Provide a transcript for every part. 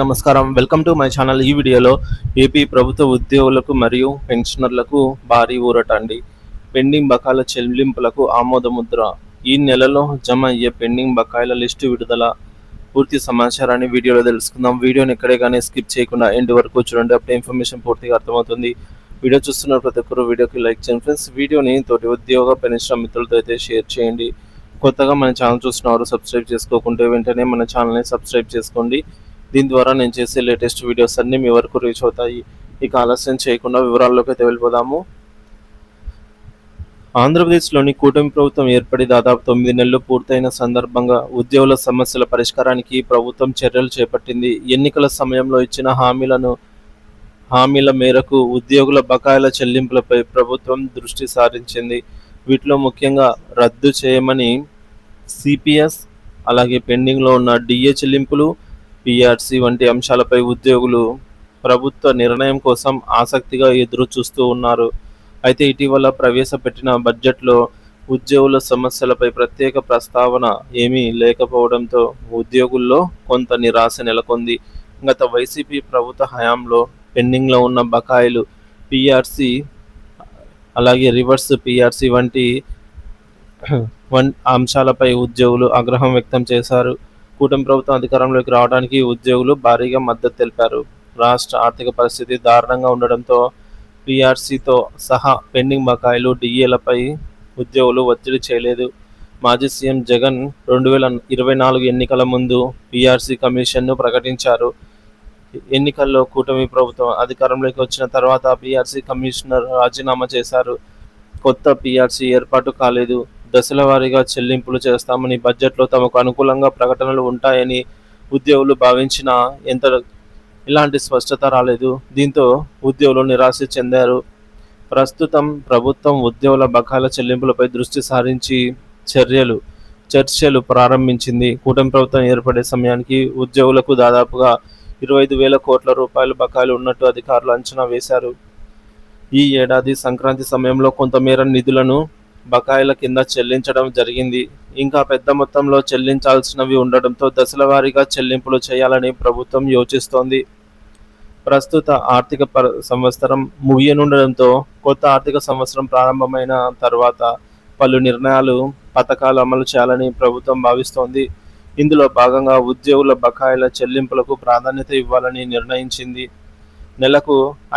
నమస్కారం. Welcome to my channel. ఈ వీడియోలో ఏపీ ప్రభుత్వ ఉద్యోగులకు మరియు పెన్షనర్లకు భారీ ఊరట అండి. పెండింగ్ బకాయిల చెల్లింపులకు ఆమోదముద్ర. ఈ నెలలో జమ అయ్యే పెండింగ్ బకాయిల లిస్టు విడుదల. పూర్తి సమాచారాన్ని వీడియోలో తెలుసుకుందాం. వీడియోని ఎక్కడే కానీ స్కిప్ చేయకుండా ఎండ్ వరకు చూడండి. అప్పుడే ఇన్ఫర్మేషన్ పూర్తిగా అర్థమవుతుంది. వీడియో చూస్తున్న ప్రతి ఒక్కరు వీడియోకి లైక్ చేయండి ఫ్రెండ్స్. వీడియోని తోటి ఉద్యోగ పెన్షన్ మిత్రులతో అయితే షేర్ చేయండి. కొత్తగా మన ఛానల్ చూస్తున్నవారు సబ్స్క్రైబ్ చేసుకోకుంటే వెంటనే మన ఛానల్ని సబ్స్క్రైబ్ చేసుకోండి. దీని ద్వారా నేను చేసే లేటెస్ట్ వీడియోస్ అన్నీ మీ వరకు రీచ్ అవుతాయి. ఇక ఆలస్యం చేయకుండా వివరాల్లోకి అయితే వెళ్ళిపోదాము. ఆంధ్రప్రదేశ్లోని కూటమి ప్రభుత్వం ఏర్పడి దాదాపు తొమ్మిది నెలలు పూర్తయిన సందర్భంగా ఉద్యోగుల సమస్యల పరిష్కారానికి ప్రభుత్వం చర్యలు చేపట్టింది. ఎన్నికల సమయంలో ఇచ్చిన హామీలను హామీల మేరకు ఉద్యోగుల బకాయిల చెల్లింపులపై ప్రభుత్వం దృష్టి సారించింది. వీటిలో ముఖ్యంగా రద్దు చేయమని సిపిఎస్ అలాగే పెండింగ్లో ఉన్న డిఏ చెల్లింపులు పిఆర్సీ వంటి అంశాలపై ఉద్యోగులు ప్రభుత్వ నిర్ణయం కోసం ఆసక్తిగా ఎదురు చూస్తూ ఉన్నారు. అయితే ఇటీవల ప్రవేశపెట్టిన బడ్జెట్లో ఉద్యోగుల సమస్యలపై ప్రత్యేక ప్రస్తావన ఏమీ లేకపోవడంతో ఉద్యోగుల్లో కొంత నిరాశ నెలకొంది. గత వైసీపీ ప్రభుత్వ హయాంలో పెండింగ్లో ఉన్న బకాయిలు పిఆర్సీ అలాగే రివర్స్ పిఆర్సీ వంటి వన్ అంశాలపై ఉద్యోగులు ఆగ్రహం వ్యక్తం చేశారు. కూటమి ప్రభుత్వం అధికారంలోకి రావడానికి ఉద్యోగులు భారీగా మద్దతు తెలిపారు. రాష్ట్ర ఆర్థిక పరిస్థితి దారుణంగా ఉండడంతో పిఆర్సీతో సహా పెండింగ్ బకాయిలు డిఏలపై ఉద్యోగులు ఒత్తిడి చేయలేదు. మాజీ సీఎం జగన్ రెండు వేల ఇరవై నాలుగు ఎన్నికల ముందు పిఆర్సీ కమిషన్ను ప్రకటించారు. ఎన్నికల్లో కూటమి ప్రభుత్వం అధికారంలోకి వచ్చిన తర్వాత పిఆర్సీ కమిషనర్ రాజీనామా చేశారు. కొత్త పిఆర్సీ ఏర్పాటు కాలేదు. దశల వారీగా చెల్లింపులు చేస్తామని బడ్జెట్లో తమకు అనుకూలంగా ప్రకటనలు ఉంటాయని ఉద్యోగులు భావించిన ఎంత ఇలాంటి స్పష్టత రాలేదు. దీంతో ఉద్యోగులు నిరాశ చెందారు. ప్రస్తుతం ప్రభుత్వం ఉద్యోగుల బకాయిల చెల్లింపులపై దృష్టి సారించి చర్యలు చర్చలు ప్రారంభించింది. కూటమి ప్రభుత్వం ఏర్పడే సమయానికి ఉద్యోగులకు దాదాపుగా ఇరవై ఐదు వేల కోట్ల రూపాయల బకాయిలు ఉన్నట్టు అధికారులు అంచనా వేశారు. ఈ ఏడాది సంక్రాంతి సమయంలో కొంతమేర నిధులను బకాయిల కింద చెల్లించడం జరిగింది. ఇంకా పెద్ద మొత్తంలో చెల్లించాల్సినవి ఉండడంతో దశల వారీగా చెల్లింపులు చేయాలని ప్రభుత్వం యోచిస్తోంది. ప్రస్తుత ఆర్థిక పర సంవత్సరం ముగియనుండడంతో కొత్త ఆర్థిక సంవత్సరం ప్రారంభమైన తర్వాత పలు నిర్ణయాలు పథకాలు అమలు చేయాలని ప్రభుత్వం భావిస్తోంది. ఇందులో భాగంగా ఉద్యోగుల బకాయిల చెల్లింపులకు ప్రాధాన్యత ఇవ్వాలని నిర్ణయించింది. నెలకు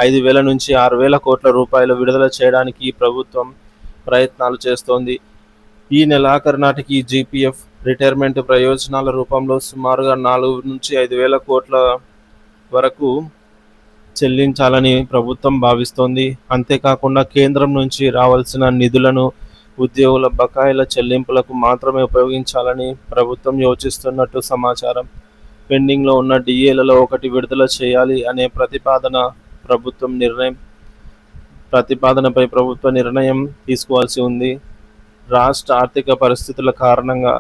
ఐదు వేల నుంచి ఆరు వేల కోట్ల రూపాయలు విడుదల చేయడానికి ప్రభుత్వం ప్రయత్నాలు చేస్తోంది. ఈ నెలాఖరు నాటికి జీపీఎఫ్ రిటైర్మెంట్ ప్రయోజనాల రూపంలో సుమారుగా నాలుగు నుంచి ఐదు వేల కోట్ల వరకు చెల్లించాలని ప్రభుత్వం భావిస్తోంది. అంతేకాకుండా కేంద్రం నుంచి రావాల్సిన నిధులను ఉద్యోగుల బకాయిల చెల్లింపులకు మాత్రమే ఉపయోగించాలని ప్రభుత్వం యోచిస్తున్నట్టు సమాచారం. పెండింగ్లో ఉన్న డిఏలలో ఒకటి విడుదల చేయాలి అనే ప్రతిపాదన ప్రభుత్వం నిర్ణయం ప్రతిపాదనపై ప్రభుత్వ నిర్ణయం తీసుకోవాల్సి ఉంది. రాష్ట్ర ఆర్థిక పరిస్థితుల కారణంగా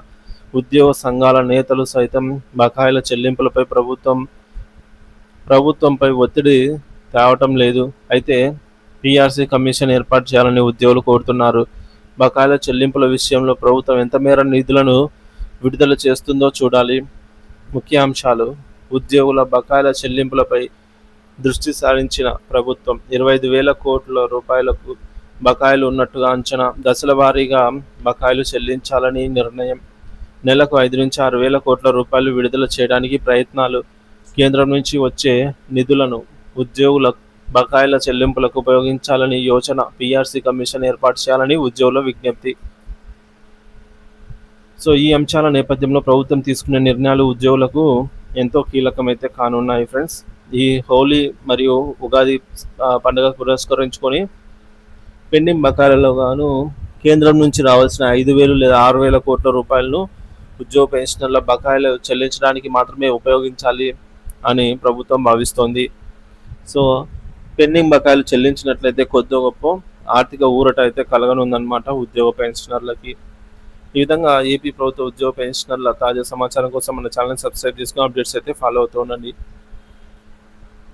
ఉద్యోగ సంఘాల నేతలు సైతం బకాయిల చెల్లింపులపై ప్రభుత్వం ప్రభుత్వంపై ఒత్తిడి తేవటం లేదు. అయితే పీఆర్సీ కమిషన్ ఏర్పాటు చేయాలని ఉద్యోగులు కోరుతున్నారు. బకాయిల చెల్లింపుల విషయంలో ప్రభుత్వం ఎంత మేర నిధులను విడుదల చేస్తుందో చూడాలి. ముఖ్య అంశాలు ఉద్యోగుల బకాయిల చెల్లింపులపై దృష్టి సారించిన ప్రభుత్వం ఇరవై ఐదు వేల కోట్ల రూపాయలకు బకాయిలు ఉన్నట్టుగా అంచనా. దశల వారీగా బకాయిలు చెల్లించాలని నిర్ణయం. నెలకు ఐదు నుంచి ఆరు వేల కోట్ల రూపాయలు విడుదల చేయడానికి ప్రయత్నాలు. కేంద్రం నుంచి వచ్చే నిధులను ఉద్యోగుల బకాయిల చెల్లింపులకు ఉపయోగించాలని యోచన పీఆర్సీ కమిషన్ ఏర్పాటు చేయాలని ఉద్యోగుల విజ్ఞప్తి. సో ఈ అంశాల నేపథ్యంలో ప్రభుత్వం తీసుకునే నిర్ణయాలు ఉద్యోగులకు ఎంతో కీలకమైతే కానున్నాయి ఫ్రెండ్స్. ఈ హోలీ మరియు ఉగాది పండుగ పురస్కరించుకొని పెండింగ్ బకాయిలలో గాను కేంద్రం నుంచి రావాల్సిన ఐదు వేలు లేదా ఆరు వేల కోట్ల రూపాయలను ఉద్యోగ పెన్షనర్ల బకాయిలు చెల్లించడానికి మాత్రమే ఉపయోగించాలి అని ప్రభుత్వం భావిస్తోంది. సో పెండింగ్ బకాయిలు చెల్లించినట్లయితే కొద్ది గొప్ప ఆర్థిక ఊరట అయితే కలగనుందన్నమాట ఉద్యోగ పెన్షనర్లకి. ఈ విధంగా ఏపీ ప్రభుత్వ ఉద్యోగ పెన్షనర్ల తాజా సమాచారం కోసం మన ఛానల్ సబ్స్క్రైబ్ చేసుకుని అప్డేట్స్ అయితే ఫాలో అవుతూ ఉండండి.